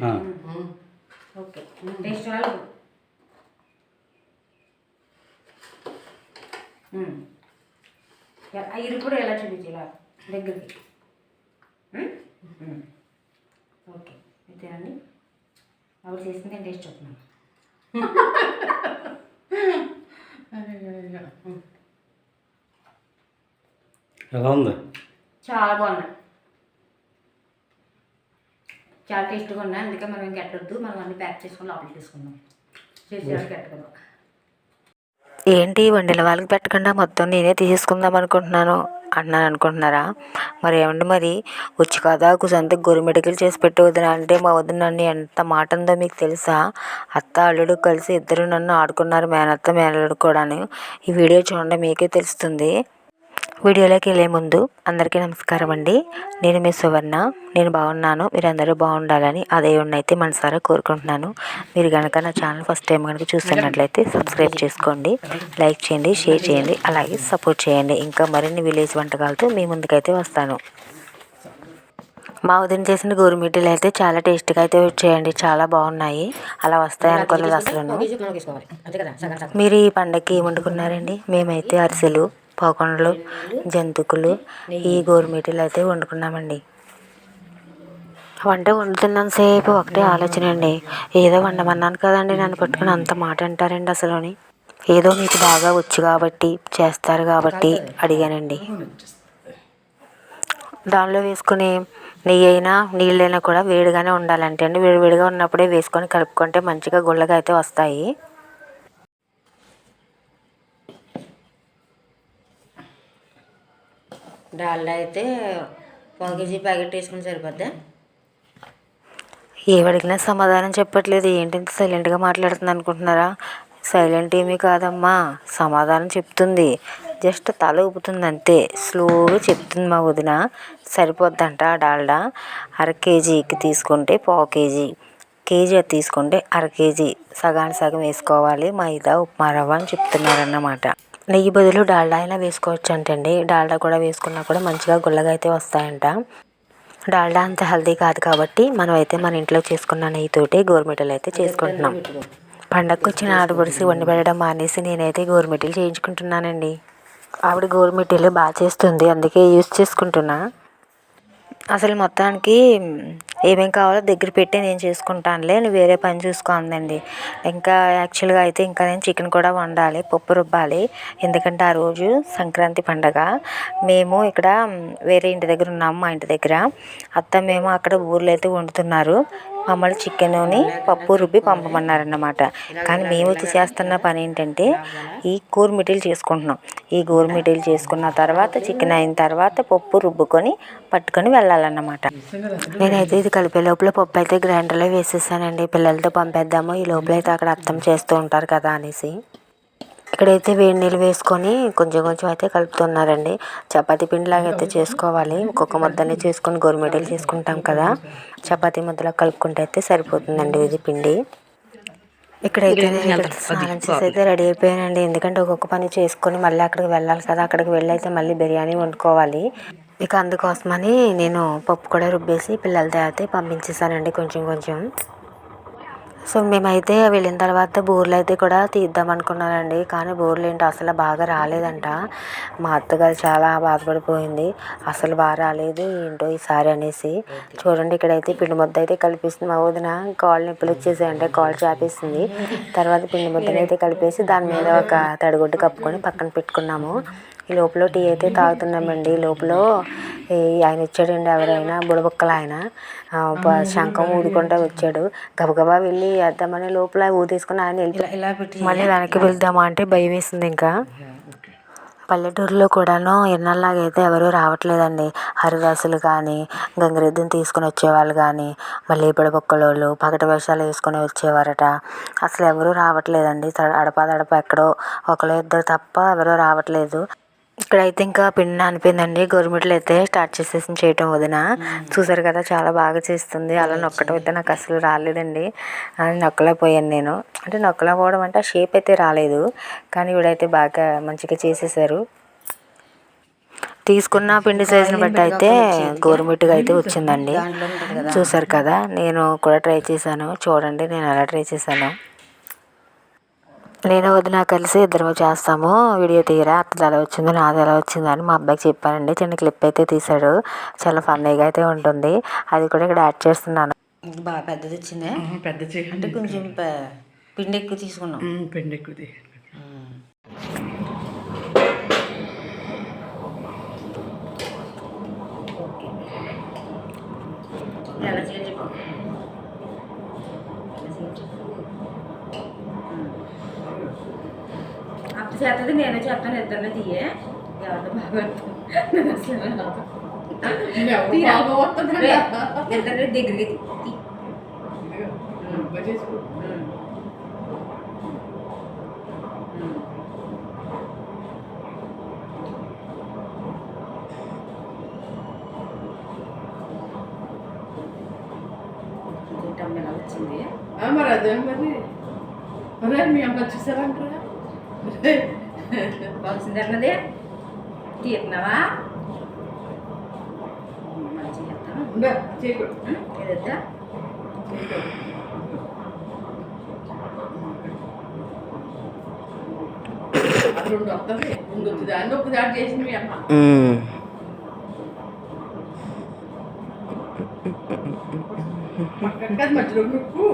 ఆ. Okay. Taste వాళ్ళు ఇది కూడా ఎలా చూపించి ఇలా దగ్గరికి. ఓకే. అంతేనండి ఆవిడ చేసింది నేను టేస్ట్ చెప్తున్నాను ఎలా ఉంది? చాలా బాగున్నాయి. చాలా టేస్ట్గా ఉన్నాయి అందుకే మనం ఇంకా ఎట్టొద్దు మనం అన్ని ప్యాక్ చేసుకొని లోపలికి తీసుకుందాం. చేసి వాళ్ళకి ఏంటి వండిన వాళ్ళకి పెట్టకుండా మొత్తం నేనే తీసేసుకుందాం అనుకుంటున్నాను అన్నాను అనుకుంటున్నారా? మరి ఏమండి మరి? వచ్చి కదా కుసంత గొరిమెడికలు చేసి పెట్టి వదిన అంటే మా వదిన నన్ను ఎంత మాట ఉందో మీకు తెలుసా? అత్త అల్లుడు కలిసి ఇద్దరు నన్ను ఆడుకున్నారు మేనత్త మేనల్లుడు కూడాను. ఈ వీడియో చూడండి మీకే తెలుస్తుంది. వీడియోలోకి వెళ్ళే ముందు అందరికీ నమస్కారం అండి. నేను మీ సువర్ణ. నేను బాగున్నాను. మీరు అందరూ బాగుండాలని ఆ దేవుడిని అయితే మనసారా కోరుకుంటున్నాను. మీరు కనుక నా ఛానల్ ఫస్ట్ టైం కనుక చూస్తున్నట్లయితే సబ్స్క్రైబ్ చేసుకోండి. లైక్ చేయండి షేర్ చేయండి అలాగే సపోర్ట్ చేయండి. ఇంకా మరిన్ని విలేజ్ వంటకాలతో మీ ముందుకైతే వస్తాను. మా ఉదయం చేసిన గోరుమిటీలు అయితే చాలా టేస్ట్గా అయితే వచ్చాయండి. చాలా బాగున్నాయి. అలా వస్తాయి అనుకోలేదు అసలు మీరు ఈ పండగకి ఏం వండుకున్నారండి? మేమైతే అరిసెలు పోకుండలు జంతుకులు ఈ గోరుమీటీలు అయితే వండుకున్నామండి. వంట వండుతున్నాను సేపు ఒకటే ఆలోచన అండి. ఏదో వండమన్నాను కదండి నన్ను పట్టుకుని అంత మాట అంటారండి అసలుని. ఏదో మీకు బాగా వచ్చు కాబట్టి చేస్తారు కాబట్టి అడిగానండి. దానిలో వేసుకుని నెయ్యి అయినా నీళ్ళైనా కూడా వేడిగానే ఉండాలంటే అండి. వేడివేడిగా ఉన్నప్పుడే వేసుకొని కలుపుకుంటే మంచిగా గుళ్ళగా అయితే వస్తాయి. డాల్డా అయితే పావు కేజీ ప్యాకెట్ వేసుకుని సరిపోద్దా? ఏవడిగినా సమాధానం చెప్పట్లేదు. ఏంటి సైలెంట్గా మాట్లాడుతుంది అనుకుంటున్నారా? సైలెంట్ ఏమీ కాదమ్మా. సమాధానం చెప్తుంది. జస్ట్ తల ఊపుతుంది అంతే స్లోగా చెప్తుంది మా వదిన. సరిపోద్దంట డాల్డా? అర కేజీకి తీసుకుంటే పావు కేజీ. కేజీ అది తీసుకుంటే అర కేజీ. సగానికి సగం వేసుకోవాలి. మైదా ఉప్మా రవ్వ అని చెప్తున్నారన్నమాట. నెయ్యి బదులు డాల్డా అయినా వేసుకోవచ్చు అంటండి డాల్డా కూడా వేసుకున్నా కూడా మంచిగా గుల్లగా అయితే వస్తాయంట. డాల్డా అంత హెల్దీ కాదు కాబట్టి మనం అయితే మన ఇంట్లో చేసుకున్న నెయ్యితోటి గోరుమిట్టలు అయితే చేసుకుంటున్నాం. పండగకు వచ్చిన ఆడబడిసి వండి పెట్టడం మానేసి నేనైతే గోరుమిట్టలు చేయించుకుంటున్నానండి. ఆవిడ గోరుమిట్టలు బాగా చేస్తుంది అందుకే యూస్ చేసుకుంటున్నా. అసలు మొత్తానికి ఏమేం కావాలో దగ్గర పెట్టి నేను చేసుకుంటానులే నువ్వు వేరే పని చూసుకో అందండి. ఇంకా యాక్చువల్గా అయితే ఇంకా నేను చికెన్ కూడా వండాలి పప్పు రుబ్బాలి. ఎందుకంటే ఆ రోజు సంక్రాంతి పండగ. మేము ఇక్కడ వేరే ఇంటి దగ్గర ఉన్నాము మా ఇంటి దగ్గర. అత్త మేము అక్కడ ఊర్లో అయితే వండుతున్నారు. మమ్మల్ని చికెన్ని పప్పు రుబ్బి పంపమన్నారన్నమాట. కానీ మేము వచ్చి చేస్తున్న పని ఏంటంటే ఈ కూరమిటీలు చేసుకుంటున్నాం. ఈ గోరుమిటీలు చేసుకున్న తర్వాత చికెన్ అయిన తర్వాత పప్పు రుబ్బుకొని పట్టుకొని వెళ్ళాలన్నమాట. నేనైతే ఇది కలిపే లోపల పప్పు అయితే గ్రైండర్లో వేసేసానండి. పిల్లలతో పంపేద్దాము. ఈ లోపల అయితే అక్కడ అర్థం చేస్తూ ఉంటారు కదా అనేసి. ఇక్కడైతే వేడి నీళ్ళు వేసుకొని కొంచెం కొంచెం అయితే కలుపుతున్నారండి. చపాతీ పిండిలాగా అయితే చేసుకోవాలి. ఒక్కొక్క ముద్దని చేసుకొని గోరుమిటీలు చేసుకుంటాం కదా. చపాతీ ముద్దలా కలుపుకుంటే అయితే సరిపోతుందండి ఇది పిండి. ఇక్కడైతే నేను ఇక్కడ స్నానం చేసి అయితే రెడీ అయిపోయానండి. ఎందుకంటే ఒక్కొక్క పని చేసుకొని మళ్ళీ అక్కడికి వెళ్ళాలి కదా. అక్కడికి వెళ్ళి అయితే మళ్ళీ బిర్యానీ వండుకోవాలి. ఇక అందుకోసమని నేను పప్పు కూడా రుబ్బేసి పిల్లలతో అయితే పంపించేసానండి కొంచెం కొంచెం. సో మేమైతే వెళ్ళిన తర్వాత బూర్లు అయితే కూడా తీద్దాం అనుకున్నానండి. కానీ బూర్లు ఏంటో అసలు బాగా రాలేదంట. మా అత్తగారు చాలా బాధపడిపోయింది. అసలు బాగా రాలేదు ఏంటో ఈసారి అనేసి. చూడండి ఇక్కడైతే పిండి ముద్ద అయితే కలిపిస్తుంది మా వదిన కాళ్ళు నొప్పులు వచ్చేసాయంటే కాళ్ళు చేపేసింది. తర్వాత పిండి ముద్దను అయితే కలిపేసి దాని మీద ఒక తడిగుడ్డు కప్పుకొని పక్కన పెట్టుకున్నాము. ఈ లోపల టీ అయితే తాగుతున్నామండి. లోపల ఆయన వచ్చాడండి ఎవరైనా బుడబుక్కలు ఆయన శంఖం ఊదుకుంటూ వచ్చాడు. గబగబా వెళ్ళి వేద్దామని లోపల ఊదేసుకుని ఆయన వెళ్ళి మళ్ళీ వెనక్కి వెళ్దామా అంటే భయం వేసింది ఇంకా. పల్లెటూరులో కూడాను ఎన్నెల్లాగైతే ఎవరు రావట్లేదండి. హరిదాసులు కానీ గంగిరెద్దుని తీసుకుని వచ్చేవాళ్ళు కానీ మళ్ళీ బుడబొక్కలోళ్ళు పగటి వేషాలు వేసుకొని వచ్చేవారట. అసలు ఎవరు రావట్లేదండి. అడపాదడప ఎక్కడో ఒకరు ఇద్దరు తప్ప ఎవరు రావట్లేదు. ఇక్కడైతే ఇంకా పిండి అనిపోయిందండి గవర్నమెంట్లో అయితే స్టార్ట్ చేసేసి చేయటం వదిన. చూసారు కదా చాలా బాగా చేస్తుంది. అలా నొక్కటం అయితే నాకు అసలు రాలేదండి. నొక్కలేకపోయాను నేను. అంటే నొక్కలేకపోవడం అంటే ఆ షేప్ అయితే రాలేదు. కానీ ఇవిడైతే బాగా మంచిగా చేసేసారు. తీసుకున్న పిండి సైజుని బట్టి అయితే గోరుమిట్టుగా అయితే వచ్చిందండి. చూసారు కదా నేను కూడా ట్రై చేశాను. చూడండి నేను ఎలా ట్రై చేశాను. నేను వదిన కలిసి ఇద్దరు చేస్తాము. వీడియో తీయరా? అత్తది ఎలా వచ్చిందో నాది ఎలా వచ్చిందో అని మా అబ్బాయికి చెప్పానండి. చిన్న క్లిప్ అయితే తీశాడు. చాలా ఫన్నీగా అయితే ఉంటుంది. అది కూడా ఇక్కడ యాడ్ చేస్తున్నాను. బాగా పెద్దది వచ్చిందే? పెద్ద అంటే కొంచెం పిండి ఎక్కువ తీసుకున్నాం. పెండి ఎలా చేయాలి చెప్పు ఎలా చేయాలి చెప్పు అప్పు చేస్తుంది నేనే చేస్తాను ఇద్దరిని తీయే. బాగా ఇద్దరిని దగ్గరికి వచ్చింది? మరి అదే మరి? మరి మీ అమ్మ చూసారంటారా? చేస్తాను ఉండే చేయకూడదు ఏదద్దా అది రెండు వస్తుంది వస్తుంది అన్ని ఒక దాటి చేసింది అమ్మ. పక్కన మధ్యలో ఇంకో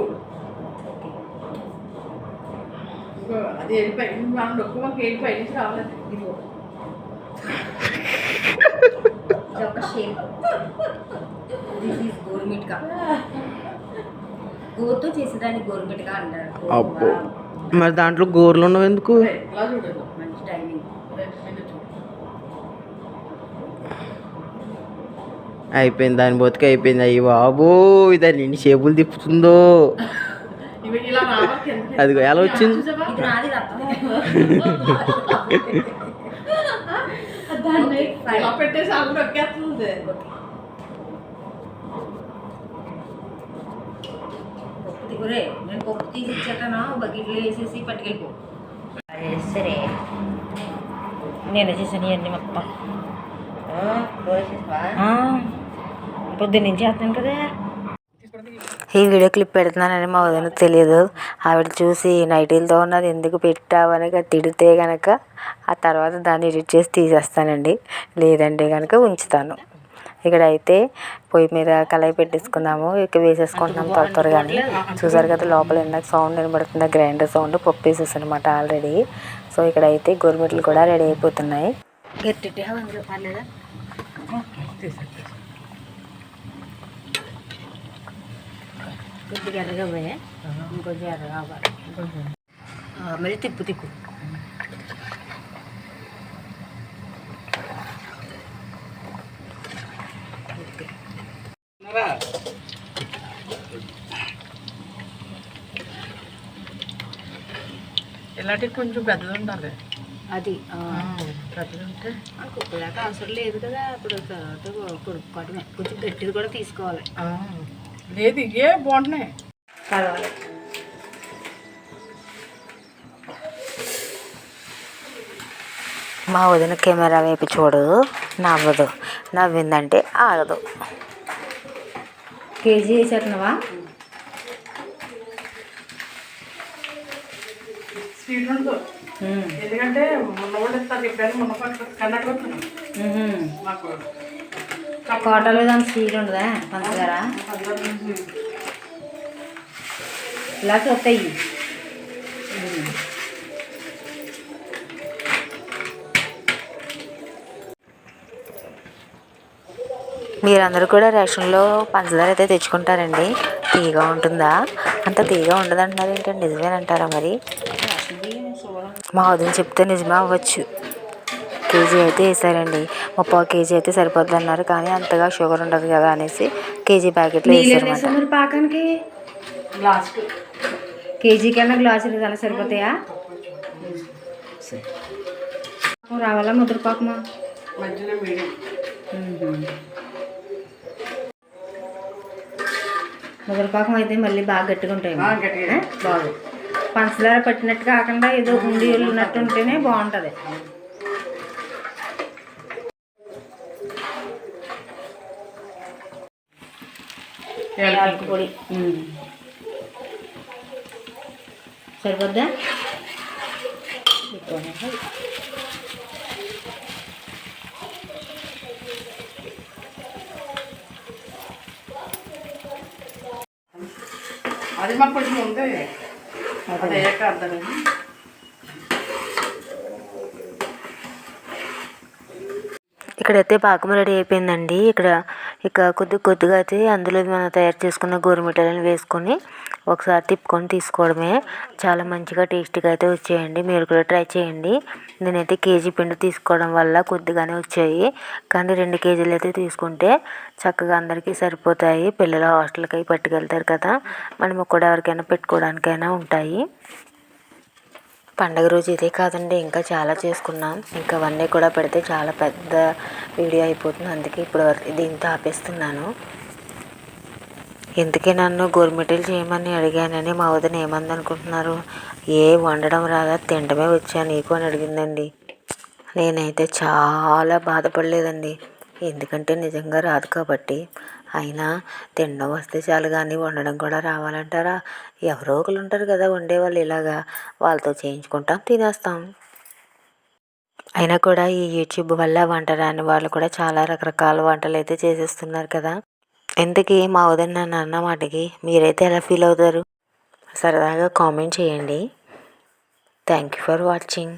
అది వెళ్ళిపోయి మనం వెళ్ళిపోయి నుంచి రావాలి. ఇదిగో. ఇది ఒక షేప్ దిస్ గోరుమిట్గా గోతో చేసేదాన్ని గోరుమిట్గా అంటారు. అబ్బో. మరి దాంట్లో గోర్లు ఉన్నవి ఎందుకు? మంచి టైమింగ్ అయిపోయింది దాని బతికి అయిపోయింది. అయ్యి బాబో దాన్ని ఎన్ని షేపులు తిప్పుతుందో. అల్లు నొక్కేస్తుంది పప్పు దిగురే నేను పప్పు తీసి ఇచ్చేటాను? బకెట్లో వేసేసి పట్టుకెళ్ళిపో. సరే నేను చేసాను ఇవన్నీ మొత్తం. పొద్దున్న నుంచి చేస్తాను కదా? ఈ వీడియో క్లిప్ పెడుతున్నానని మా వదినకు తెలియదు ఆవిడ చూసి నైటీలతో ఉన్నది ఎందుకు పెట్టావని తిడితే కనుక ఆ తర్వాత దాన్ని ఎడిట్ చేసి తీసేస్తానండి. లేదంటే కనుక ఉంచుతాను. ఇక్కడ అయితే పొయ్యి మీద కళాయి పెట్టేసుకున్నాము ఇక వేసేసుకుంటున్నాము త్వర త్వరగానే. చూసారు కదా లోపల ఇందాక సౌండ్ వినబడుతుంది. గ్రైండర్ సౌండ్ పప్పు అనమాట ఆల్రెడీ సో ఇక్కడైతే అయితే కూడా రెడీ అయిపోతున్నాయి. కొద్దిగా ఎర్రగా పోయా ఇంకొంచెం ఎర్రగా అవ్వాలి ఆ, మరి తిప్పు తిప్పు ఇలాంటివి కొంచెం పెద్దది ఉండాలి అది పెద్దది ఉంటే కుక్కలాగా అవసరం లేదు కదా అప్పుడు తర్వాత కొడుకోవటమే కొంచెం గట్టిది కూడా తీసుకోవాలి ఆ, లేదు ఇవే బాగుంటున్నాయి మా వదిన కెమెరా వైపు చూడదు నవ్వదు. నవ్విందంటే ఆగదు. కేజీ వేసేస్తున్నావా? స్వీట్ ఉండదు ఎందుకంటే మొన్న కూడా ఇస్తారు ఎప్పుడైనా మొన్న వస్తున్నాం మాకు కోటలో దాని స్వీట్ ఉండదా పంచదార ఇలా చూస్తాయి మీరందరూ కూడా రేషన్లో పంచదార అయితే తెచ్చుకుంటారండి. తీగా ఉంటుందా? అంత తీగా ఉండదు అంటున్నారు ఏంటంటే నిజమేనంటారా మరి? మా వదిన చెప్తే నిజమే అవ్వచ్చు. కేజీ అయితే వేసారండి. ముప్పై కేజీ అయితే సరిపోద్ది అన్నారు కానీ అంతగా షుగర్ ఉండదు కదా అనేసి కేజీ ప్యాకెట్లు మరి పాకానికి? కేజీ కన్నా గ్లాసులు అలా సరిపోతాయా? రావాలా ముద్రపాకమా ముద్రపాకం అయితే మళ్ళీ బాగా గట్టిగా ఉంటాయి. బాగు పంచదార పట్టినట్టు కాకుండా ఏదో ఉండి ఉన్నట్టు ఉంటేనే బాగుంటుంది. యాలకుల పొడి. సరిపోద్దా. అది మా కొంచెం ఉంది అదే అర్థం ఇక్కడైతే పాకం రెడీ అయిపోయిందండి. ఇక్కడ ఇక కొద్ది కొద్దిగా అయితే అందులో మనం తయారు చేసుకున్న గోరుమిఠాయిలను వేసుకొని ఒకసారి తిప్పుకొని తీసుకోవడమే చాలా మంచిగా టేస్టీగా అయితే వచ్చాయండి. మీరు కూడా ట్రై చేయండి. నేనైతే కేజీ పిండి తీసుకోవడం వల్ల కొద్దిగానే వచ్చాయి. కానీ రెండు కేజీలు అయితే తీసుకుంటే చక్కగా అందరికీ సరిపోతాయి. పిల్లలు హాస్టల్కి అవి పట్టుకెళ్తారు కదా. మనము కూడా ఎవరికైనా పెట్టుకోవడానికైనా ఉంటాయి. పండగ రోజు ఇదే కాదండి ఇంకా చాలా చేసుకున్నాం. ఇంకా అవన్నీ కూడా పెడితే చాలా పెద్ద వీడియో అయిపోతుంది. అందుకే ఇప్పుడు వరకు దీంతో ఆపేస్తున్నాను. ఎందుకే నన్ను గోరుమిటీలు చేయమని అడిగానని మా వదిన ఏమంది అనుకుంటున్నారు ఏ వండడం రాదా తినడమే వచ్చా నీకు అని అడిగిందండి. నేనైతే చాలా బాధపడలేదండి. ఎందుకంటే నిజంగా రాదు కాబట్టి. అయినా తినడం వస్తే చాలు కానీ వండడం కూడా రావాలంటారా? ఎవరో ఒకరు ఉంటారు కదా వండేవాళ్ళు ఇలాగా. వాళ్ళతో చేయించుకుంటాం తినేస్తాం. అయినా కూడా ఈ యూట్యూబ్ వల్ల వంట రాని వాళ్ళు కూడా చాలా రకరకాల వంటలు అయితే చేసేస్తున్నారు కదా. ఇంతకీ మా వదిన నాన్న అన్న మాటకి మీరైతే ఎలా ఫీల్ అవుతారు? సరదాగా కామెంట్ చేయండి. Thank you for watching.